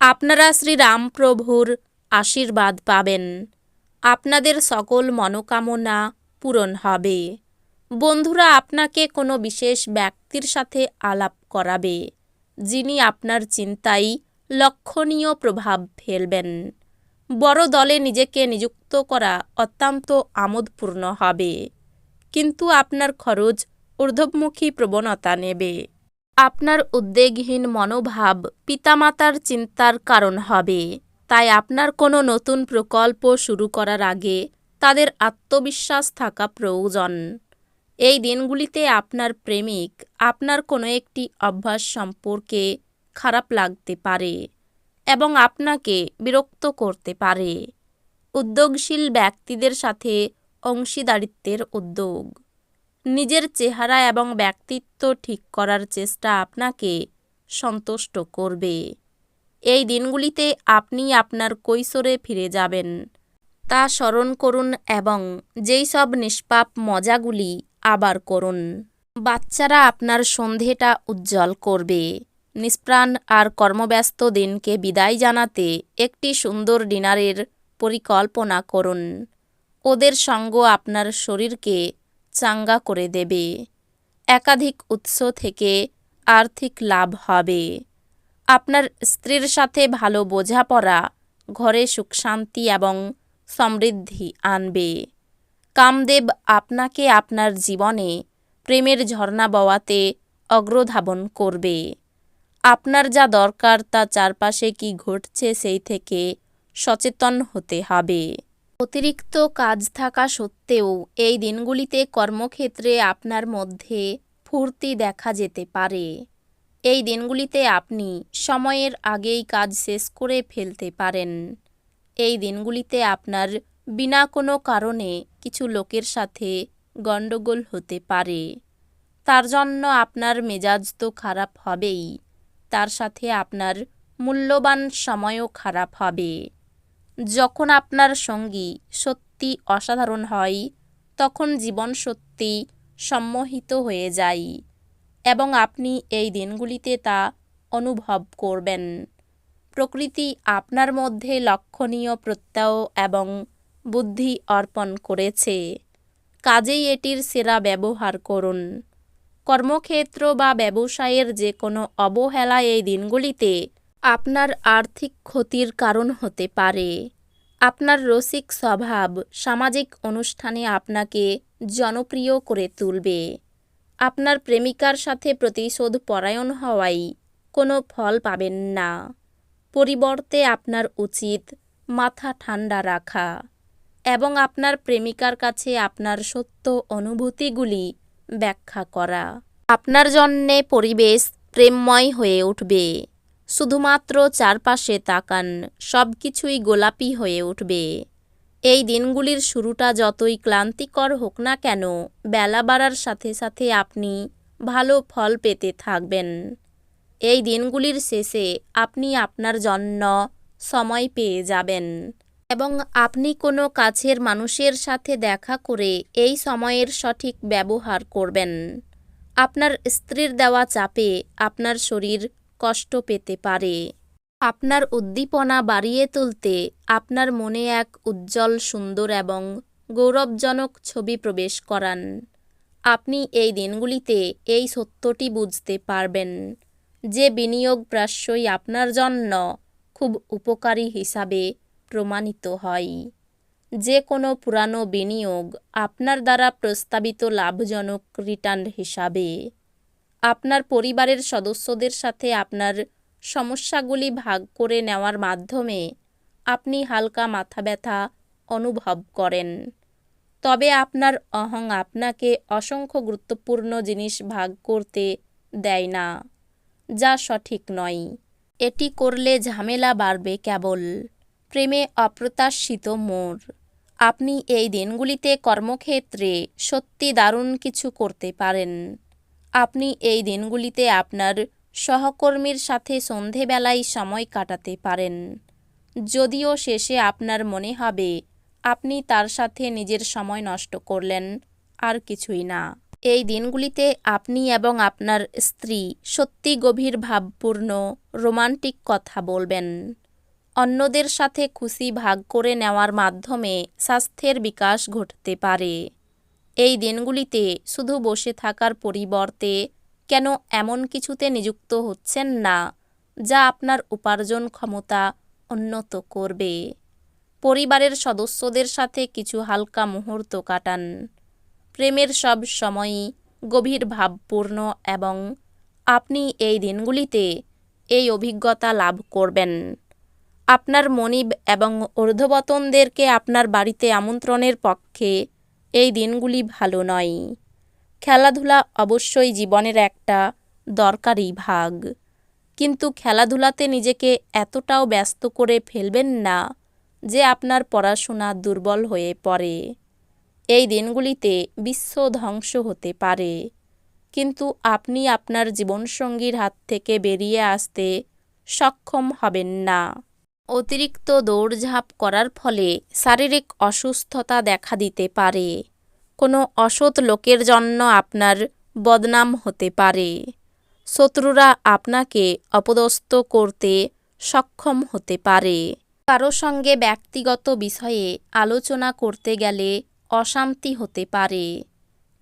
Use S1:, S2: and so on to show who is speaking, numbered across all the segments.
S1: আপনারা শ্রীরামপ্রভুর আশীর্বাদ পাবেন। আপনাদের সকল মনোকামনা পূরণ হবে। বন্ধুরা, আপনাকে কোনো বিশেষ ব্যক্তির সাথে আলাপ করাবে, যিনি আপনার চিন্তায় লক্ষণীয় প্রভাব ফেলবেন। বড় দলে নিজেকে নিযুক্ত করা অত্যন্ত আমোদপূর্ণ হবে, কিন্তু আপনার খরচ ঊর্ধ্বমুখী প্রবণতা নেবে। আপনার উদ্বেগহীন মনোভাব পিতামাতার চিন্তার কারণ হবে। তাই আপনার কোনো নতুন প্রকল্প শুরু করার আগে তাদের আত্মবিশ্বাস থাকা প্রয়োজন। এই দিনগুলিতে আপনার প্রেমিক আপনার কোনো একটি অভ্যাস সম্পর্কে খারাপ লাগতে পারে এবং আপনাকে বিরক্ত করতে পারে। উদ্যোগশীল ব্যক্তিদের সাথে অংশীদারিত্বের উদ্যোগ। নিজের চেহারা এবং ব্যক্তিত্ব ঠিক করার চেষ্টা আপনাকে সন্তুষ্ট করবে। এই দিনগুলিতে আপনি আপনার কৈশোরে ফিরে যাবেন। তা স্মরণ করুন এবং যেই সব নিষ্পাপ মজাগুলি আবার করুন। বাচ্চারা আপনার সন্ধেটা উজ্জ্বল করবে। নিষ্প্রাণ আর কর্মব্যস্ত দিনকে বিদায় জানাতে একটি সুন্দর ডিনারের পরিকল্পনা করুন। ওদের সঙ্গ আপনার শরীরকে চাঙ্গা করে দেবে। একাধিক উৎস থেকে আর্থিক লাভ হবে। আপনার স্ত্রীর সাথে ভালো বোঝাপড়া, ঘরে সুখ শান্তি এবং সমৃদ্ধি আনবে। কামদেব আপনাকে আপনার জীবনে প্রেমের ঝর্ণা বওয়াতে অগ্রধাবন করবে। আপনার যা দরকার তা চারপাশে কি ঘটছে সেই থেকে সচেতন হতে হবে। অতিরিক্ত কাজ থাকা সত্ত্বেও এই দিনগুলিতে কর্মক্ষেত্রে আপনার মধ্যে ফুর্তি দেখা যেতে পারে। এই দিনগুলিতে আপনি সময়ের আগেই কাজ শেষ করে ফেলতে পারেন। এই দিনগুলিতে আপনার বিনা কোনো কারণে কিছু লোকের সাথে গণ্ডগোল হতে পারে। তার জন্য আপনার মেজাজ তো খারাপ হবেই, তার সাথে আপনার মূল্যবান সময়ও খারাপ হবে। যখন আপনার সঙ্গী সত্যি অসাধারণ হয়, তখন জীবন সত্যি সম্মোহিত হয়ে যায় এবং আপনি এই দিনগুলিতে তা অনুভব করবেন। প্রকৃতি আপনার মধ্যে লক্ষণীয় প্রত্যয় এবং বুদ্ধি অর্পণ করেছে। কাজেই এটির সেরা ব্যবহার করুন। কর্মক্ষেত্র বা ব্যবসায়ের যে কোনো অবহেলা এই দিনগুলিতে আপনার আর্থিক ক্ষতির কারণ হতে পারে। আপনার রসিক স্বভাব সামাজিক অনুষ্ঠানে আপনাকে জনপ্রিয় করে তুলবে। আপনার প্রেমিকার সাথে প্রতিশোধ পরায়ণ হওয়াই কোনো ফল পাবেন না। পরিবর্তে আপনার উচিত মাথা ঠান্ডা রাখা এবং আপনার প্রেমিকার কাছে আপনার সত্য অনুভূতিগুলি ব্যাখ্যা করা। আপনার জন্যে পরিবেশ প্রেমময় হয়ে উঠবে। শুধুমাত্র চারপাশে তাকান সব কিছুই গোলাপি হয়ে উঠবে। এই দিনগুলির শুরুটা যতই ক্লান্তিকর হোক না কেন, বেলা বাড়ার সাথে সাথে আপনি ভালো ফল পেতে থাকবেন। এই দিনগুলির শেষে আপনি আপনার জন্য সময় পেয়ে যাবেন এবং আপনি কোনো কাছের মানুষের সাথে দেখা করে এই সময়ের সঠিক ব্যবহার করবেন। আপনার স্ত্রীর দেওয়া চাপে আপনার শরীর কষ্ট পেতে পারে। আপনার উদ্দীপনা বাড়িয়ে তুলতে আপনার মনে এক উজ্জ্বল, সুন্দর এবং গৌরবজনক ছবি প্রবেশ করান। আপনি এই দিনগুলিতে এই সত্যটি বুঝতে পারবেন যে বিনিয়োগ প্রাশ্যই আপনার জন্য খুব উপকারী হিসাবে প্রমাণিত হয়। যে কোনো পুরানো বিনিয়োগ আপনার দ্বারা প্রস্তাবিত লাভজনক রিটার্ন হিসাবে আপনার পরিবারের সদস্যদের সাথে আপনার সমস্যাগুলি ভাগ করে নেওয়ার মাধ্যমে আপনি হালকা মাথা ব্যথা অনুভব করেন। তবে আপনার অহং আপনাকে অসংখ্য গুরুত্বপূর্ণ জিনিস ভাগ করতে দেয় না, যা সঠিক নয়। এটি করলে ঝামেলা বাড়বে কেবল। প্রেমে অপ্রত্যাশিত মোড় আপনি এই দিনগুলিতে কর্মক্ষেত্রে সত্যি দারুণ কিছু করতে পারেন। আপনি এই দিনগুলিতে আপনার সহকর্মীর সাথে সন্ধেবেলায় সময় কাটাতে পারেন। যদিও শেষে আপনার মনে হবে, আপনি তার সাথে নিজের সময় নষ্ট করলেন, আর কিছুই না। এই দিনগুলিতে আপনি এবং আপনার স্ত্রী সত্যি গভীর ভাবপূর্ণ, রোমান্টিক কথা বলবেন। অন্যদের সাথে খুশি ভাগ করে নেওয়ার মাধ্যমে স্বাস্থ্যের বিকাশ ঘটতে পারে। এই দিনগুলিতে শুধু বসে থাকার পরিবর্তে কেন এমন কিছুতে নিযুক্ত হচ্ছেন না, যা আপনার উপার্জন ক্ষমতা উন্নত করবে? পরিবারের সদস্যদের সাথে কিছু হালকা মুহূর্ত কাটান। প্রেমের সব সময়ই গভীর ভাবপূর্ণ এবং আপনি এই দিনগুলিতে এই অভিজ্ঞতা লাভ করবেন। আপনার মনিব এবং ঊর্ধ্ববতনদেরকে আপনার বাড়িতে আমন্ত্রণের পক্ষে এই দিনগুলি ভালো নয়। খেলাধুলা অবশ্যই জীবনের একটা দরকারি ভাগ। কিন্তু খেলাধুলাতে নিজেকে এতটাও ব্যস্ত করে ফেলবেন না যে আপনার পড়াশোনা দুর্বল হয়ে পড়ে। এই দিনগুলিতে বিশ্ব ধ্বংস হতে পারে। কিন্তু আপনি আপনার জীবনসঙ্গীর হাত থেকে বেরিয়ে আসতে সক্ষম হবেন না। অতিরিক্ত দৌড়ঝাঁপ করার ফলে শারীরিক অসুস্থতা দেখা দিতে পারে। কোনো অসৎ লোকের জন্য আপনার বদনাম হতে পারে। শত্রুরা আপনাকে অপদস্থ করতে সক্ষম হতে পারে। কারও সঙ্গে ব্যক্তিগত বিষয়ে আলোচনা করতে গেলে অশান্তি হতে পারে।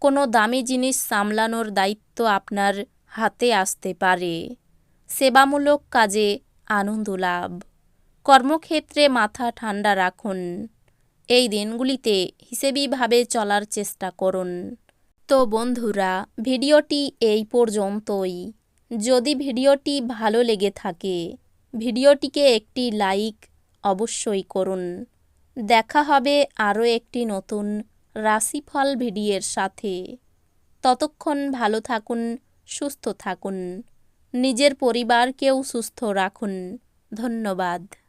S1: কোনো দামি জিনিস সামলানোর দায়িত্ব আপনার হাতে আসতে পারে। সেবামূলক কাজে আনন্দ লাভ। কর্মক্ষেত্রে মাথা ঠান্ডা রাখুন। এই দিনগুলিতে হিসেবিভাবে চলার চেষ্টা করুন। তো বন্ধুরা, ভিডিওটি এই পর্যন্তই। যদি ভিডিওটি ভালো লেগে থাকে, ভিডিওটিকে একটি লাইক অবশ্যই করুন। দেখা হবে আরও একটি নতুন রাশিফল ভিডিওর সাথে। ততক্ষণ ভালো থাকুন, সুস্থ থাকুন। নিজের পরিবারকেও সুস্থ রাখুন। ধন্যবাদ।